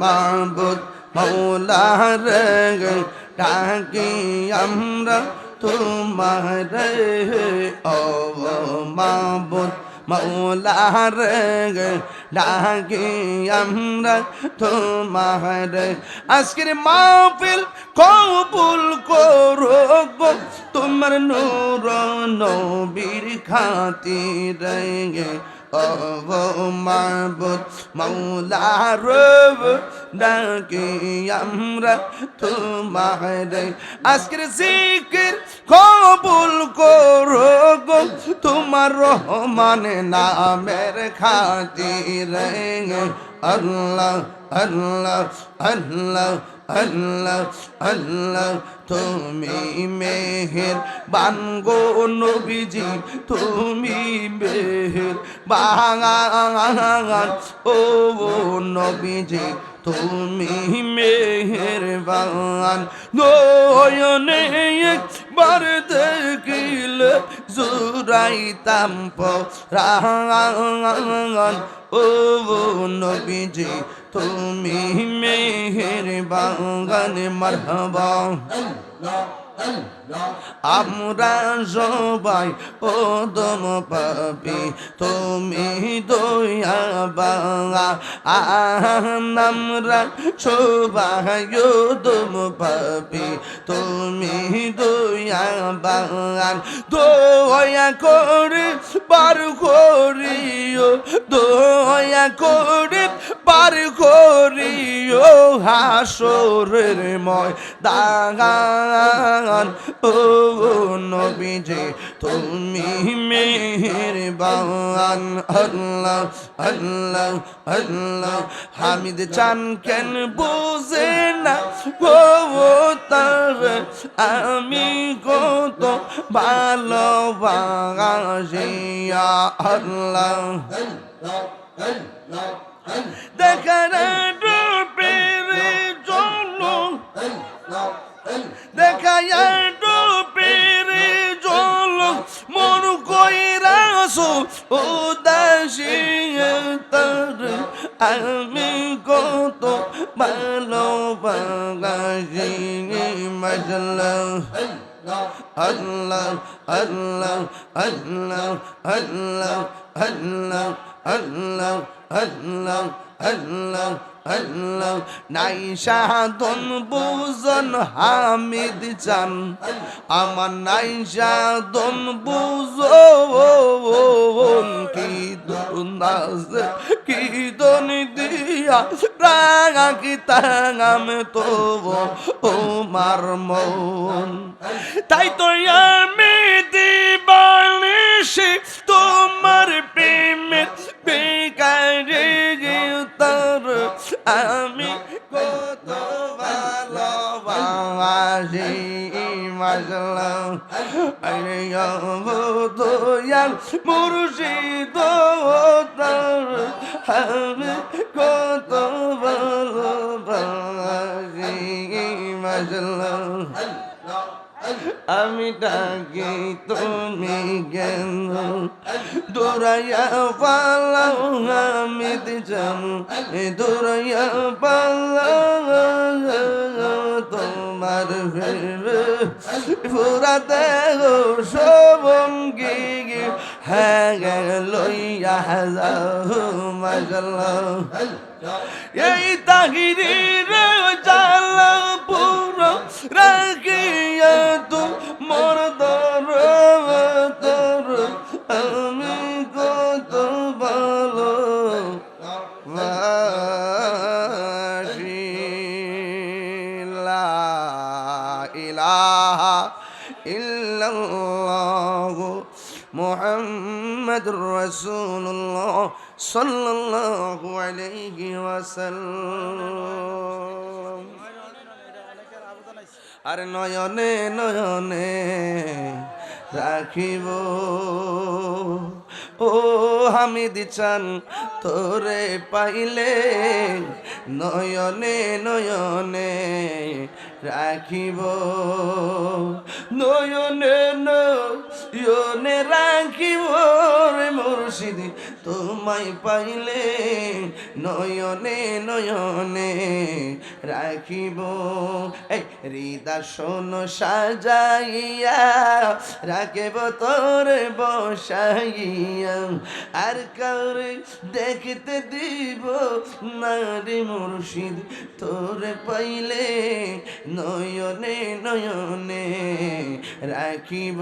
মাবুদ মৌলার ডাকি আমরা তোমার ও মাবুদ মৌলার ডাকি আমরা তোমার। আজকের মাহফিল কবুল করো গো, তোমার নূর নবীর খাতির। ও মাবুদ মৌলা রব ডাকি আমরা তোমার আজকের জিকির কবুল করো গো, তোমার রহমান নামের খাতির আল্লাহ আল্লাহ আল্লাহ আল্লাহ আল্লাহ, তুমি মেহের বানগো নবীজি, তুমি মেহের বাঙান ও নবীজি তুমি মেহের বাঙান নয়নে একবার দেখিলে জুরাইতাম পরাঙান ও নবীজি তুমি মেহের বাগান মারহাবা। আমরা সবাই ও দম পাবি তুমি দয়া বাঙা আমরা সবাই ও দম পাবি তুমি দয়া বাঙান দয়া করে বার করিও, দয়া করে পার করিও হাসরের ময় দাগান ও নবীজি, তুমি মেহের বাগান আল্লাহ আল্লাহ আল্লাহ। হামিদ চান কেন বুঝে না গো তার? আমি কত ভালোবাসিয়া আল্লাহ। দেখার ডুবের জন্য দেখায় ডুবের জল। মন কইরাস ও দাসী তার আমি কত ভালো বাগাসি মজলা Allah, Allah, Allah, Allah, আল্লাহ আল্লাহ আল্লাহ আল্লাহ। নাই সাধন বুজন হামিদ চান। আমার নাই সাধন বুজন কি দুনাস কি দন দিয়া রাঙা কি তাঙাম তো ও মার মন। তাই তো আমি দিবানিসি মাজলাম আরে অবত ইয়ার মুর্শিদ তার আমি কত ভালো ভালো মাজলাম আমি ডাকি তুমি জ্ঞান দৌড়াইয়া পালাও আমি দিজাম দৌড়াইয়া পালাও তোমার ফুরাতে গো সবঙ্গি হ্যাঁ লইয়া যাও মাসাল্লাহ এই তাহিরি রে জালা পুরো রাখিয়া الله محمد رسول الله صلى الله عليه وسلم আর নয়নে নয়নে রাখিব ও হামিদ চান তোরে পাইলে নয়নে নয়নে রাখিব। নয়নে নয়নে রাখিব। মুর্শিদি তোমায় পাইলে নয়নে নয়নে রাখিব। এই হৃদাসন সাজাইয়া রাখিব, তোর বসাইয়া। আর কাউরে দেখতে দিব নারী মুর্শিদ, তোর পাইলে নয়নে নয়নে রাখিব।